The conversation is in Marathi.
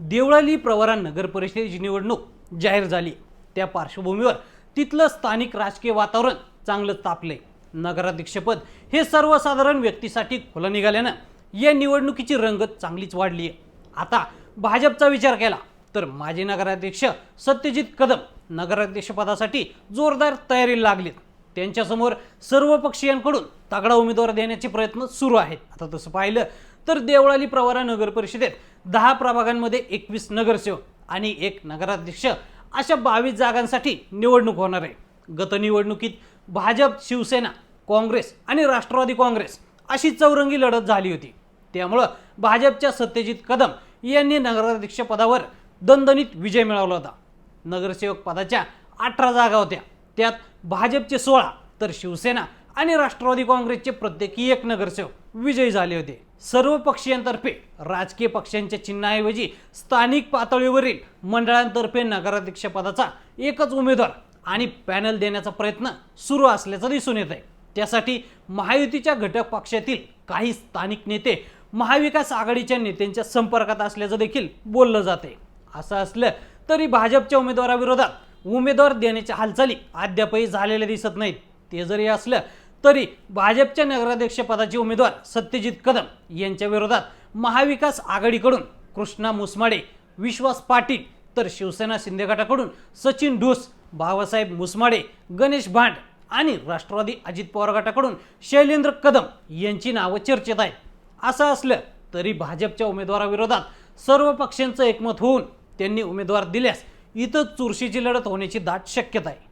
देवळाली प्रवरा नगर परिषदेची निवडणूक जाहीर झाली त्या पार्श्वभूमीवर तिथलं स्थानिक राजकीय वातावरण चांगलं तापले नगराध्यक्षपद हे सर्वसाधारण व्यक्तीसाठी खुलं निघाल्यानं या निवडणुकीची रंगत चांगलीच वाढली आहे आता भाजपचा विचार केला तर माजी नगराध्यक्ष सत्यजित कदम नगराध्यक्षपदासाठी जोरदार तयारीला लागलीत. त्यांच्यासमोर सर्व पक्षीयांकडून तगडा उमेदवार देण्याचे प्रयत्न सुरू आहेत. आता तसं पाहिलं तर देवळाली प्रवरा नगर परिषदेत दहा प्रभागांमध्ये एकवीस नगरसेवक आणि एक नगराध्यक्ष अशा बावीस जागांसाठी निवडणूक होणार आहे. गतनिवडणुकीत भाजप शिवसेना काँग्रेस आणि राष्ट्रवादी काँग्रेस अशी चौरंगी लढत झाली होती. त्यामुळं भाजपच्या सत्यजित कदम यांनी नगराध्यक्ष पदावर दणदणीत विजय मिळवला होता. नगरसेवक पदाच्या अठरा जागा होत्या. त्यात भाजपचे सोळा तर शिवसेना आणि राष्ट्रवादी काँग्रेसचे प्रत्येकी एक नगरसेवक विजयी झाले होते. सर्व पक्षीयांतर्फे राजकीय पक्षांच्या चिन्हाऐवजी स्थानिक पातळीवरील मंडळांतर्फे नगराध्यक्षपदाचा एकच उमेदवार आणि पॅनल देण्याचा प्रयत्न सुरू असल्याचं दिसून येत आहे त्यासाठी महायुतीच्या घटक पक्षातील काही स्थानिक नेते महाविकास आघाडीच्या नेत्यांच्या संपर्कात असल्याचं देखील बोललं जाते असं असलं तरी भाजपच्या उमेदवाराविरोधात उमेदवार देण्याच्या हालचाली अद्यापही झालेल्या दिसत नाहीत. ते जरी असलं तरी भाजपच्या नगराध्यक्षपदाचे उमेदवार सत्यजित कदम यांच्या विरोधात महाविकास आघाडीकडून कृष्णा मुसमाडे विश्वास पाटील तर शिवसेना शिंदे गटाकडून सचिन ढोस बाबासाहेब मुसमाडे गणेश भांड आणि राष्ट्रवादी अजित पवार गटाकडून शैलेंद्र कदम यांची नावं चर्चेत आहेत. असं असलं तरी भाजपच्या उमेदवाराविरोधात सर्व पक्षांचं एकमत होऊन त्यांनी उमेदवार दिल्यास इथं चुरशीची लढत होण्याची दाट शक्यता आहे.